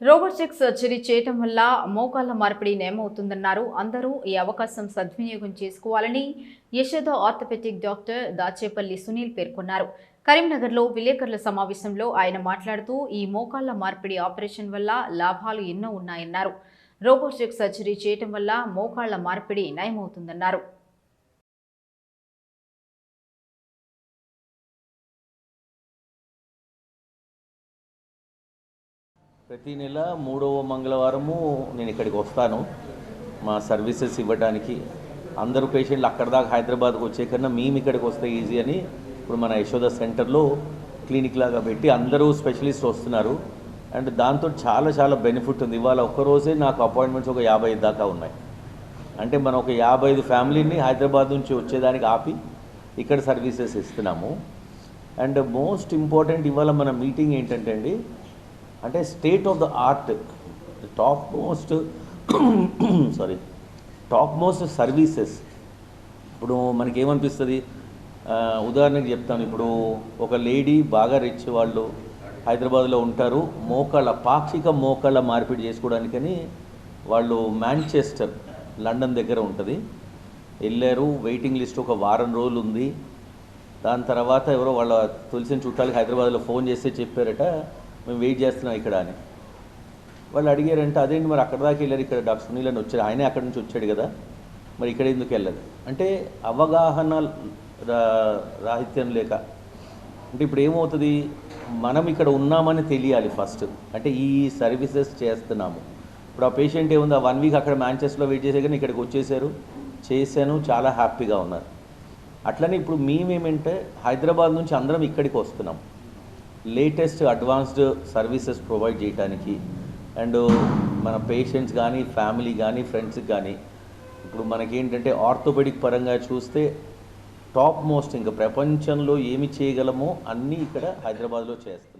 Robotic surgery చేయటం వల్ల మోకాళ్ళ మార్పిడి నయమవుతుందన్నారు అందరూ ఈ అవకాశం సద్వినియోగం చేసుకోవాలని యశోద ఆర్థోపెటిక్ డాక్టర్ దాచేపల్లి సునీల్ పేర్కొన్నారు. కరీంనగర్లో విలేకరుల సమావేశంలో ఆయన మాట్లాడుతూ ఈ మోకాళ్ళ మార్పిడి ఆపరేషన్ వల్ల లాభాలు ఎన్నో ఉన్నాయన్నారు. రోబోటిక్ సర్జరీ చేయటం వల్ల మోకాళ్ళ మార్పిడి నయమవుతుందన్నారు. ప్రతి నెల మూడవ మంగళవారము నేను ఇక్కడికి వస్తాను. మా సర్వీసెస్ ఇవ్వడానికి అందరూ పేషెంట్లు అక్కడ దాకా హైదరాబాద్కి వచ్చే కన్నా మేము ఇక్కడికి వస్తే ఈజీ అని ఇప్పుడు మన యశోద సెంటర్లో క్లినిక్ లాగా పెట్టి అందరూ స్పెషలిస్ట్ వస్తున్నారు. అండ్ దాంతో చాలా చాలా బెనిఫిట్ ఉంది. ఇవాళ ఒక్కరోజే నాకు అపాయింట్మెంట్స్ ఒక యాభై ఐదు దాకా ఉన్నాయి. అంటే మనం ఒక యాభై ఐదు ఫ్యామిలీని హైదరాబాద్ నుంచి వచ్చేదానికి ఆపి ఇక్కడ సర్వీసెస్ ఇస్తున్నాము. అండ్ మోస్ట్ ఇంపార్టెంట్ ఇవాళ మన మీటింగ్ ఏంటంటే అండి అంటే state of the art topmost sorry topmost services ఇప్పుడు మనకి ఏమనిపిస్తుంది ఉదాహరణకి చెప్తాను. ఇప్పుడు ఒక లేడీ బాగా రిచ్ వాళ్ళు హైదరాబాద్లో ఉంటారు. మోకాళ్ళ పాక్షిక మోకాళ్ళ మార్పిడి చేసుకోవడానికని వాళ్ళు మాంచెస్టర్ లండన్ దగ్గర ఉంటుంది. వెళ్ళారు వెయిటింగ్ లిస్ట్ ఒక వారం రోజులు ఉంది దాని తర్వాత ఎవరో వాళ్ళ తులిసిన చుట్టాలకి హైదరాబాద్లో ఫోన్ చేస్తే చెప్పారట మేము వెయిట్ చేస్తున్నాం ఇక్కడ అని. వాళ్ళు అడిగారంటే అదేంటి మరి అక్కడ దాకా వెళ్ళారు? ఇక్కడ డాక్టర్ సునీల్ అని వచ్చారు. ఆయనే అక్కడి నుంచి వచ్చాడు కదా. మరి ఇక్కడ ఎందుకు వెళ్ళదు అంటే అవగాహన రాహిత్యం లేక. అంటే ఇప్పుడు ఏమవుతుంది? మనం ఇక్కడ ఉన్నామని తెలియాలి ఫస్ట్. అంటే ఈ సర్వీసెస్ చేస్తున్నాము. ఇప్పుడు ఆ పేషెంట్ ఏముంది? ఆ వన్ వీక్ అక్కడ మ్యాంచెస్టర్లో వెయిట్ చేసే కానీ ఇక్కడికి వచ్చేసారు. చేశాను. చాలా హ్యాపీగా ఉన్నారు. అట్లనే ఇప్పుడు మేమేమంటే హైదరాబాద్ నుంచి అందరం ఇక్కడికి వస్తున్నాం. లేటెస్ట్ అడ్వాన్స్డ్ సర్వీసెస్ ప్రొవైడ్ చేయడానికి అండ్ మన పేషెంట్స్ కానీ ఫ్యామిలీ కానీ ఫ్రెండ్స్కి కానీ ఇప్పుడు మనకేంటంటే ఆర్థోపెడిక్ పరంగా చూస్తే టాప్ మోస్ట్ ఇంకా ప్రపంచంలో ఏమి చేయగలమో అన్నీ ఇక్కడ హైదరాబాద్లో చేస్తాం